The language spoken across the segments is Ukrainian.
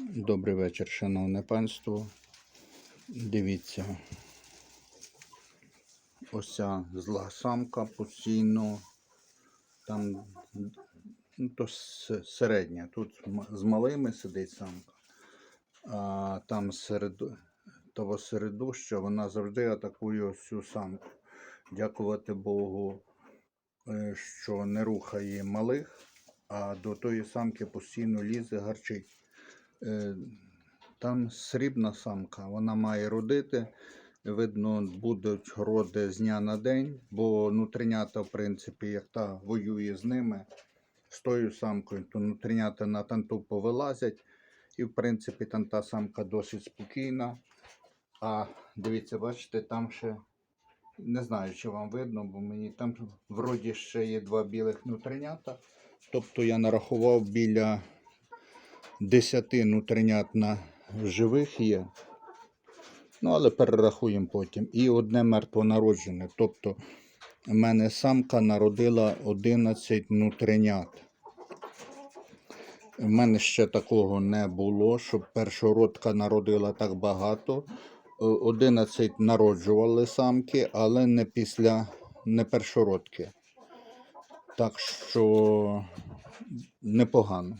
Добрий вечір, шановне панство. Дивіться. Ось ця зла самка постійно. Там ну, то середня. Тут з малими сидить самка. А там серед того середуща вона завжди атакує ось самку. Дякувати Богу, е, що не рухає малих, а до тої самки постійно лізе, гарчить. Е, Там срібна самка, вона має родити. Видно, будуть роди з дня на день, бо нутринята, в принципі, як та воює з ними, з тою самкою, то нутринята на танту повилазять. І, в принципі, там та самка досить спокійна. А дивіться, бачите, там ще не знаю, чи вам видно, бо мені там вроді ще є два білих нутринята. Тобто я нарахував біля 10 нутринят на живих є. Ну, але перерахуємо потім. І одне мертвонароджене. Тобто в мене самка народила 11 нутринят. У мене ще такого не було, щоб першородка народила так багато. Е, 11 народжували самки, але не після не першородки. Так що непогано.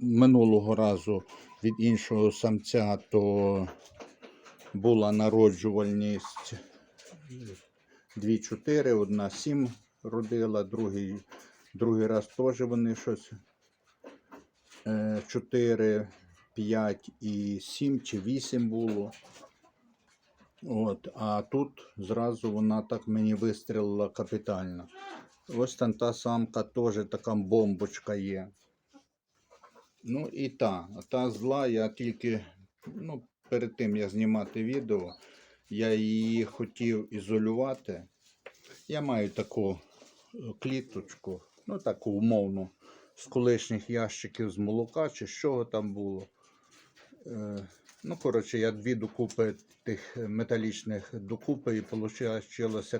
Минулого разу від іншого самця то була народжувальність 2-4, одна 7 родила, другий, другий раз теж вони щось 4, 5 і 7 чи 8 було. От, а тут зразу вона так мені вистрілила капітально. Ось там та самка теж така бомбочка є. Ну і та, та зла, я тільки, ну, перед тим як знімати відео, я її хотів ізолювати. Я маю таку е, кліточку, ну таку умовну, з колишніх ящиків з молока чи з чого там було. Е, ну, коротше, я дві докупи тих металічних докупи і вийшла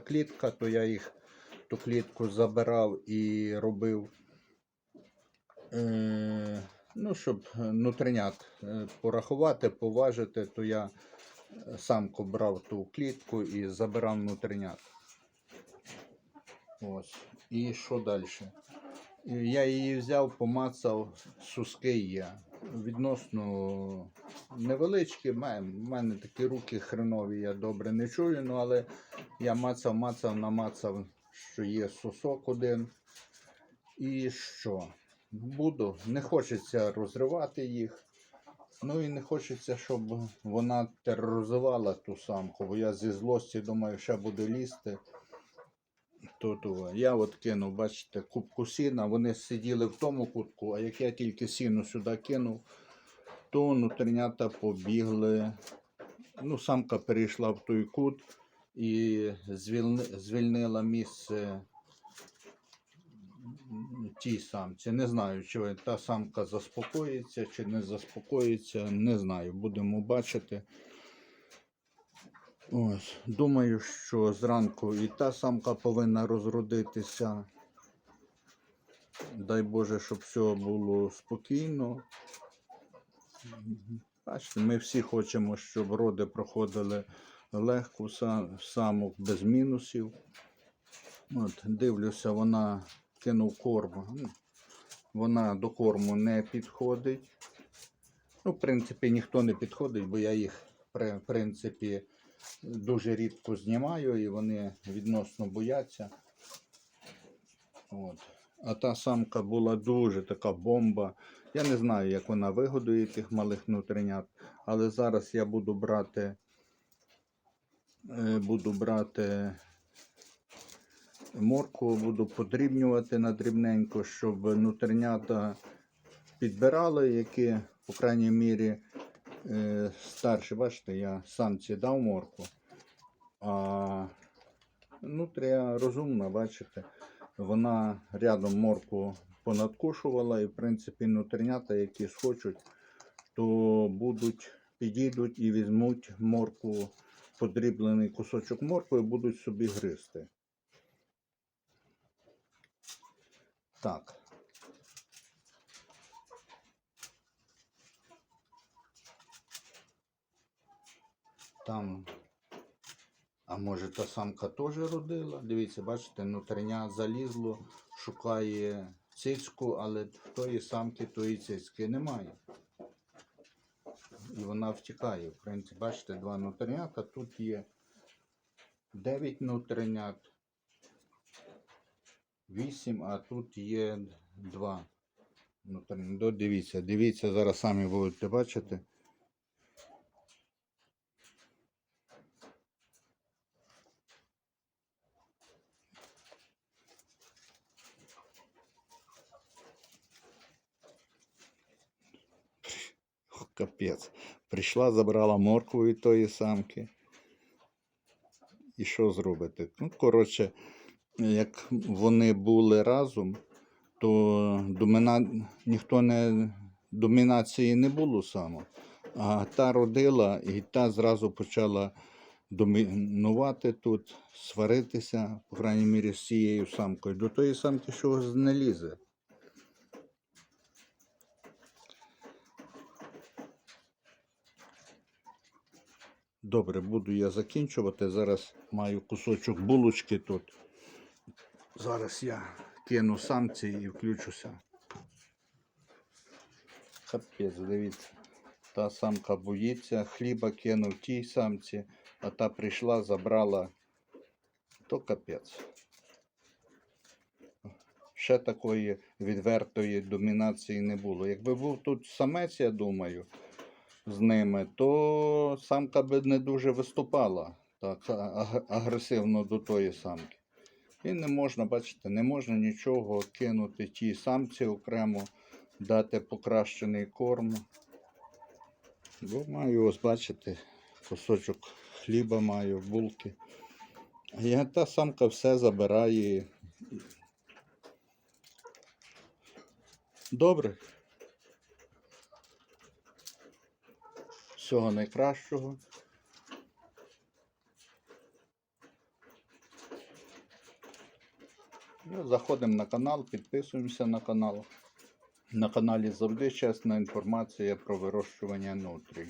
клітка, то я їх ту клітку забирав і робив. Е, ну, щоб нутринят е, порахувати, поважити, то я е, самку брав ту клітку і забирав нутринят. Ось. І що далі? Я її взяв, помацав, суски є. Відносно невеличкі, в мене, такі руки хренові, я добре не чую, ну але я мацав, мацав, намацав, що є сосок один. І що? Буду. Не хочеться розривати їх. Ну і не хочеться, щоб вона тероризувала ту самку, бо я зі злості думаю, що буде лізти. То. Я от кинув, бачите, кубку сіна, вони сиділи в тому кутку, а як я тільки сіну сюди кинув, то нутринята побігли. Ну, самка перейшла в той кут і звільни, звільнила місце тій самці. Не знаю, чи та самка заспокоїться, чи не заспокоїться. Не знаю, будемо бачити. Ось, думаю, що зранку і та самка повинна розродитися. Дай Боже, щоб все було спокійно. Бачите, ми всі хочемо, щоб роди проходили легко, самок без мінусів. От, дивлюся, вона кинув корм. Ну, Вона до корму не підходить. Ну, в принципі, ніхто не підходить, бо я їх в принципі дуже рідко знімаю і вони відносно бояться. От. А та самка була дуже така бомба. Я не знаю, як вона вигодує тих малих нутринят, але зараз я буду брати, е, буду брати морку, буду подрібнювати на дрібненько, щоб нутринята підбирали, які, по крайній мірі, е, старші. Бачите, я самці дав морку. А нутрія розумна, бачите, вона рядом морку понадкушувала, і, в принципі, нутринята, які схочуть, то будуть, підійдуть і візьмуть морку, подріблений кусочок моркви і будуть собі гризти. Так. Там, а може та самка теж родила. Дивіться, бачите, нутриня залізло, шукає цицьку, але в тої самки тої цицьки немає. І вона втікає. В принципі, бачите, два нутринята. Тут є 9 нутринят. 8, а тут є 2 нутринята. Дивіться, дивіться, зараз самі будете бачити. Капець. Прийшла, забрала моркву від тої самки. І що зробити? Ну, коротше, як вони були разом, то доміна... ніхто не домінації не було само. А та родила, і та зразу почала домінувати тут, сваритися, по крайній мірі, з цією самкою. До тої самки щось не лізе. Добре, буду я закінчувати. Зараз маю кусочок булочки тут. Зараз я кину самці і включуся. Капець, дивіться. Та самка боїться, хліба кинув тій самці, а та прийшла, забрала. То капець. Ще такої відвертої домінації не було. Якби був тут самець, я думаю, з ними, то самка би не дуже виступала так агресивно до тої самки. І не можна, бачите, не можна нічого кинути тій самці окремо, дати покращений корм. Бо маю, ось бачите, кусочок хліба маю, булки. А та самка все забирає. Добре. Всього найкращого. Заходимо на канал, підписуємося на канал. На каналі завжди чесна інформація про вирощування нутрій.